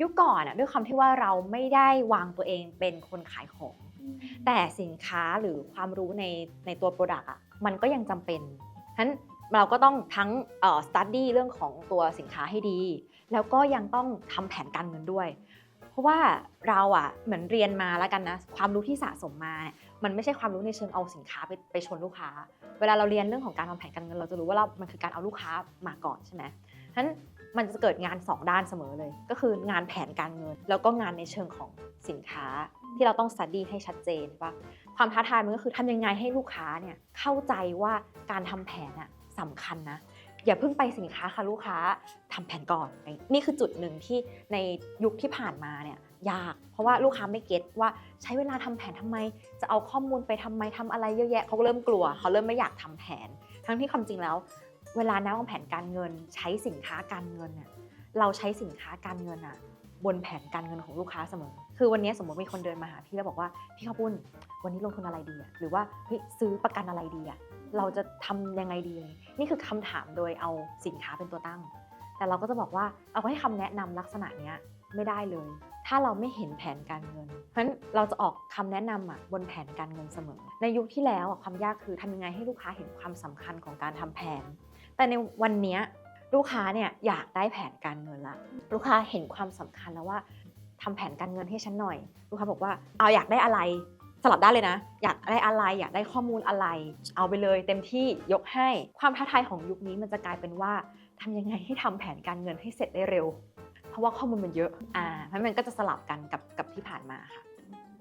ยุคก่อนอะด้วยความที่ว่าเราไม่ได้วางตัวเองเป็นคนขายของ แต่สินค้าหรือความรู้ในในตัว Product อะมันก็ยังจำเป็นฉะนั้นเราก็ต้องทั้งเอ่อ study เรื่องของตัวสินค้าให้ดี แล้วก็ยังต้องทำแผนการเงินด้วย เพราะว่าเราอะเหมือนเรียนมาแล้วกันนะความรู้ที่สะสมมาเนี่ยมันไม่ใช่ความรู้ในเชิงเอาสินค้าไปไปชนลูกค้า เวลาเราเรียนเรื่องของการวางแผนการเงิน เราจะรู้ว่าเรามันคือการเอาลูกค้ามาก่อนใช่ไหมฉะนั้น มันจะเกิดงานสองด้านเสมอเลย ก็คืองานแผนการเงิน แล้วก็งานในเชิงของสินค้าที่เราต้อง study ให้ชัดเจนว่าความท้าทายมันก็คือทำยังไงให้ลูกค้าเนี่ยเข้าใจว่าการทำแผนอะสำคัญนะอย่าเพิ่งไปสินค้าค่ะลูกค้าทำแผนก่อน นี่คือจุดหนึ่งที่ในยุคที่ผ่านมาเนี่ยยาก เพราะว่าลูกค้าไม่เก็ตว่าใช้เวลาทำแผนทำไม จะเอาข้อมูลไปทำไมทำอะไรเยอะแยะเขาก็เริ่มกลัวเขาเริ่มไม่อยากทำแผน ทั้งที่ความจริงแล้ว เวลานักวางแผนการเงิน ใช้สินค้าการเงินเนี่ยเราใช้สินค้าการเงินอะบนแผนการเงินของลูกค้าเสมอ คือวันนี้สมมติมีคนเดินมาหาพี่แล้วบอกว่าพี่ข้าวปุ้น วันนี้ลงทุนอะไรดีอะหรือว่าเฮ้ยซื้อประกันอะไรดีอะเราจะทำยังไงดี นี่คือคำถามโดยเอาสินค้าเป็นตัวตั้ง แต่เราก็จะบอกว่าเอาให้คำแนะนำลักษณะเนี้ยไม่ได้เลย ถ้าเราไม่เห็นแผนการเงิน เพราะฉะนั้นเราจะออกคำแนะนำอะบนแผนการเงินเสมอ ในยุคที่แล้วอะความยากคือทำยังไงให้ลูกค้าเห็นความสำคัญของการทำแผน แต่ในวันนี้ลูกค้าเนี่ยอยากได้แผนการเงินละ ลูกค้าเห็นความสำคัญแล้วว่าทำแผนการเงินให้ฉันหน่อย ลูกค้าบอกว่าเอาอยากได้อะไรสลับได้เลยนะ อยากได้อะไรอยากได้ข้อมูลอะไร เอาไปเลยเต็มที่ยกให้ความท้าทายของยุคนี้มันจะกลายเป็นว่าทำยังไงให้ทำแผนการเงินให้เสร็จได้เร็ว เพราะว่าข้อมูลมันเยอะอ่าเพราะมันก็จะสลับกันกับกับที่ผ่านมาค่ะ